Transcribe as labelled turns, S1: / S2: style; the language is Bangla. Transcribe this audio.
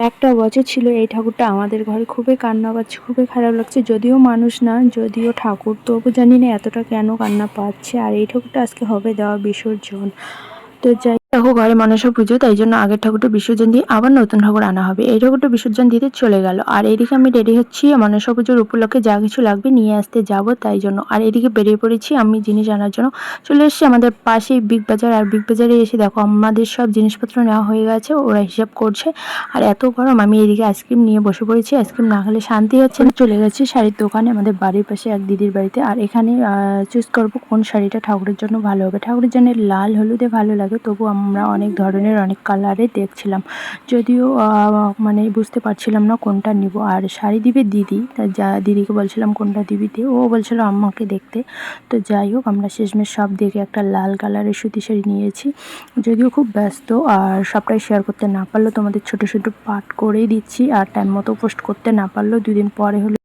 S1: একটা বছর ছিল, এই ঠাকুরটা আমাদের ঘরে খুবই কান্না পাচ্ছে খুবই খারাপ লাগছে। যদিও মানুষ না, যদিও ঠাকুর, তবু জানি না এতটা কেন কান্না পাচ্ছে। আর এই ঠাকুরটা আজকে হবে দেওয়া বিসর্জন। তো যাই দেখো, ঘরে মনসা পুজো, তাই জন্য আগের ঠাকুরটা বিসর্জন দিয়ে আবার নতুন ঠাকুর আনা হবে। এই ঠাকুরটা বিসর্জন দিতে চলে গেল। আর এদিকে আমি রেডি হচ্ছি, মনসা পুজোর উপলক্ষে যা কিছু লাগবে নিয়ে আসতে যাব, তাই জন্য। আর এদিকে বেরিয়ে পড়েছি, আমি জিনিস আনার জন্য। চলে এসেছি আমাদের পাশেই বিগ বাজার আর বিগ বাজারে এসে দেখো, আমাদের সব জিনিসপত্র নেওয়া হয়ে গেছে, ওরা হিসাব করছে। আর এত গরম, আমি এদিকে আইসক্রিম নিয়ে বসে পড়েছি আইসক্রিম না খেলে শান্তি হচ্ছে না। চলে গেছি শাড়ির দোকানে, আমাদের বাড়ির পাশে এক দিদির বাড়িতে। আর এখানে চুজ করব কোন শাড়িটা ঠাকুরের জন্য ভালো হবে। ঠাকুরের জন্য লাল, হলুদে ভালো লাগে তবু আমরা অনেক ধরনের, অনেক কালারে দেখছিলাম। যদিও মানে বুঝতে পারছিলাম না কোনটা নিব। আর শাড়ি দিবে দিদি, তা যা, দিদিকে বলছিলাম কোনটা দিবি দিয়ে ও বলছিল আম্মাকে দেখতে। তো যাই হোক, আমরা শেষমেশ সব দেখে একটা লাল কালারের সুতি শাড়ি নিয়েছি। যদিও খুব ব্যস্ত, আর সবটাই শেয়ার করতে না পারলেও তোমাদের ছোট ছোট পার্ট করেই দিচ্ছি। আর টাইম মতো পোস্ট করতে না পারলেও দুদিন পরে হলে